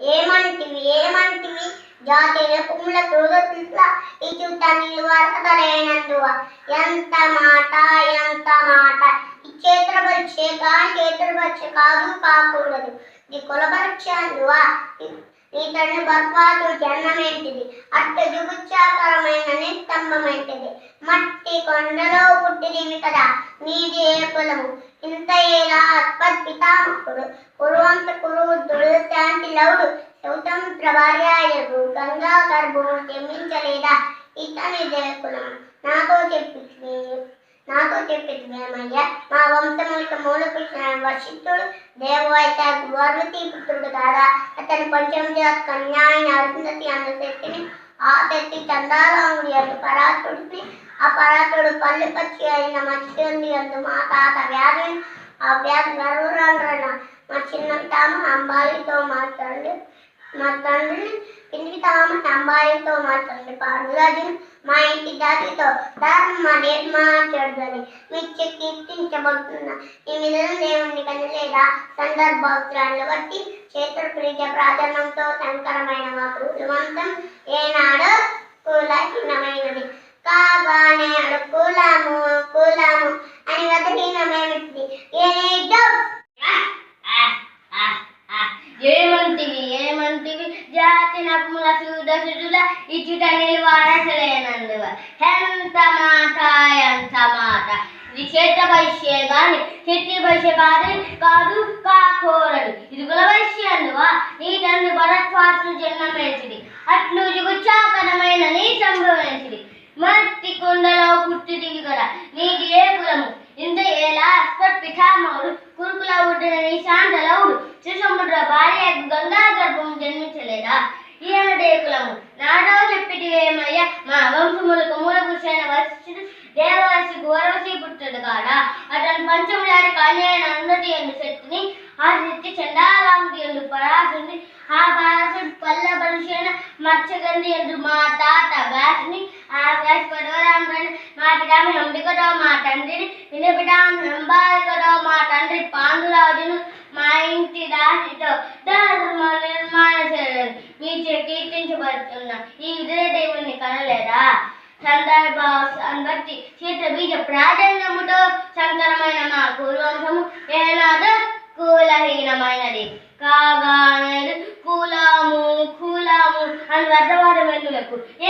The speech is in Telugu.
ఏమంటివి ఏమంటివి? జాతీయ కుమ్ముల తోదట్ల ఇచుత నిలువరకలేనందువ ఎంత మాట ఎంత మాట? ఈ క్షేత్ర పరీక్ష కానీ క్షేత్ర పరీక్ష కాదు కాకూడదు. ఇది కులపరీక్ష అందువా. నీ తండ్రి జన్మమేంటిది? అట్టు జుగుచ్చాకరమైన నిస్తంభమేంటిది? మట్టి కొండలో పుట్టిదివి కదా నీది ఏ కులము ఇంత ఏలా అత్పత్ పితామహుడు కురువంత కురువు శాంతి లవుడు సౌతం భార్యాయగు గంగా గర్భము జన్మించలేదా? ఇతని కులము. నాతో చెప్పి నాతో చెప్పిమయ్యా మా మూలకృష్ణ మూల పురుషుడు వర్షిత్తుడు దేవవైత గర్వతి పుత్రుడు కాదా అతని పంచమజాత కన్యాయని అరుంధతి అన్న శక్తిని ఆ శక్తి చందాలాంగుడి అందు పరాతుడిని ఆ పరాతుడు పల్లె పచ్చి అయిన మత్స్యుంది అందు మా తాత వ్యాధి ఆ వ్యాధి గర్వరాండ్రన మా చిన్న తాము అంబాలితో మా తండ్రి మా తండ్రిని ఇంటికి తామ అంబాలితో మాట్లాడి పాడురాజుని మా ఇంటి జాతితో ధర్మ నిర్మాచడుదని మిచ్చి కీర్తించబడుతున్న ఈ విధంగా దేవుణ్ణి కనలేదా? సందర్భావసరాలను బట్టి క్షేత్ర ప్రీత ప్రాధాన్యంతో సంకరమైన మా కులవంతం ఏనాడో కులహీనమైనది. కాగానే అడు కులము కులము అని వదహీనమైనది ఏ డౌట్ ఏమంటివి ఏమంటివి జాతి నప్పుల సూడ సుడుల ఇచ్చుట ఎంత మాట ఎంత మాట ఇది చేత వైశ్యే గాని చెట్టి వైశ్య కాదు కాదు కాకోరడు ఇది కుల వైశ్య అందువా. నీ తండ్రి భరత్వాసులు జన్మమేసిది అట్లు జుగుచ్చాకరమైన నీ సంభవించిది మట్టి కొండలో పుట్టిదివి కదా నీకు ఏ కులము? ఇంత ఎలా అస్పట్ పిఠామహుడు కురుకుల ఉడ్డిన నీ శాంతలవుడు శ్రీసముద్ర భార్య గంగా గర్భం జన్మించలేదా? ఈయనదే కులము నాటో చెప్పిటివేమయ్య మా వంశములకు మూల పురుషైన వశిష్ఠుడు దేవవర్షి గౌరవశీ పుట్టుడు కాడ? అతను పంచములాడి కళ్యాణ అందటి ఎందు శక్తిని ఆ శక్తి చండాలాంటి ఎందు పరాశుని ఆ పరాశుడు పల్ల పరుషైన మత్స్యగంధి ఎందు మా తాత వ్యాసుని ఆ వ్యాస పడవరాంధ్రని మా పిడామి అంబికటో మా తండ్రిని వినపిడామి అంబాలికటో మా తండ్రి పాండురాజును మా ఇంటి దాసితో ధర్మ నిర్మాణ చేయడం మీ కీర్తించబడుతున్న ఈ విధుల దేవుని కనలేదా? సందర్భాన్ని బట్టి క్షేత్ర బీజ ప్రాధాన్యముతో సంకరమైన మా పూర్వంశము ఏనాదో కులహీనమైనది? కాగా కులము కులము అని అర్థవాదం ఎందుకు ఎనీ